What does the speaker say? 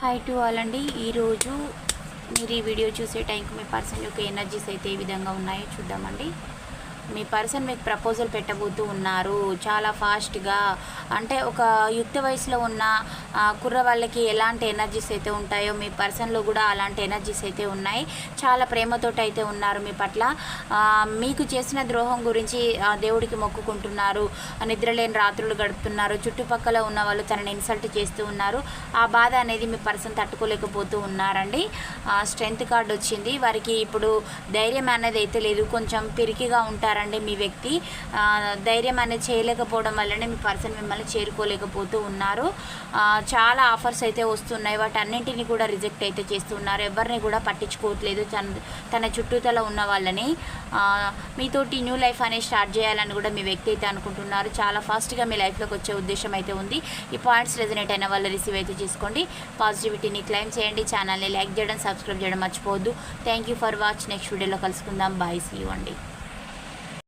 Hi to all అండి. ఈరోజు మీరు ఈ వీడియో చూసే టైంకి మీ పర్సన్ యొక్క ఎనర్జీస్ అయితే ఏ విధంగా ఉన్నాయో చూద్దామండి. మీ పర్సన్ మీకు ప్రపోజల్ పెట్టబోతూ ఉన్నారు. చాలా ఫాస్ట్గా అంటే ఒక యుక్త వయసులో ఉన్న కుర్ర వాళ్ళకి ఎలాంటి ఎనర్జీస్ అయితే ఉంటాయో మీ పర్సన్లో కూడా అలాంటి ఎనర్జీస్ అయితే ఉన్నాయి. చాలా ప్రేమతోటి అయితే ఉన్నారు మీ పట్ల. మీకు చేసిన ద్రోహం గురించి ఆ, దేవుడికి మొక్కుకుంటున్నారు. నిద్రలేని రాత్రులు గడుపుతున్నారు. చుట్టుపక్కల ఉన్న వాళ్ళు తనని ఇన్సల్ట్ చేస్తూ ఉన్నారు. ఆ బాధ అనేది మీ పర్సన్ తట్టుకోలేకపోతూ ఉన్నారండి. స్ట్రెంగ్త్ కార్డ్ వచ్చింది వారికి ఇప్పుడు ధైర్యం అనేది అయితే లేదు. కొంచెం పిరికిగా ఉంటారు. ఉంటారండి మీ వ్యక్తి. ధైర్యం అనేది చేయలేకపోవడం వల్లనే మీ పర్సన్ మిమ్మల్ని చేరుకోలేకపోతూ ఉన్నారు. చాలా ఆఫర్స్ అయితే వస్తున్నాయి. వాటి అన్నింటిని కూడా రిజెక్ట్ అయితే చేస్తున్నారు. ఎవరిని కూడా పట్టించుకోవట్లేదు తన తన చుట్టూతల ఉన్న వాళ్ళని. మీతోటి న్యూ లైఫ్ అనేది స్టార్ట్ చేయాలని కూడా మీ వ్యక్తి అయితే అనుకుంటున్నారు. చాలా ఫాస్ట్గా మీ లైఫ్లోకి వచ్చే ఉద్దేశం అయితే ఉంది. ఈ పాయింట్స్ రెజనేట్ అయిన వాళ్ళు రిసీవ్ అయితే చేసుకోండి. పాజిటివిటీని క్లైమ్ చేయండి. ఛానల్ని లైక్ చేయడం సబ్స్క్రైబ్ చేయడం మర్చిపోవద్దు. Thank you for watch. Next వీడియోలో కలుసుకుందాం. బాయ్. సీ యూ అండి.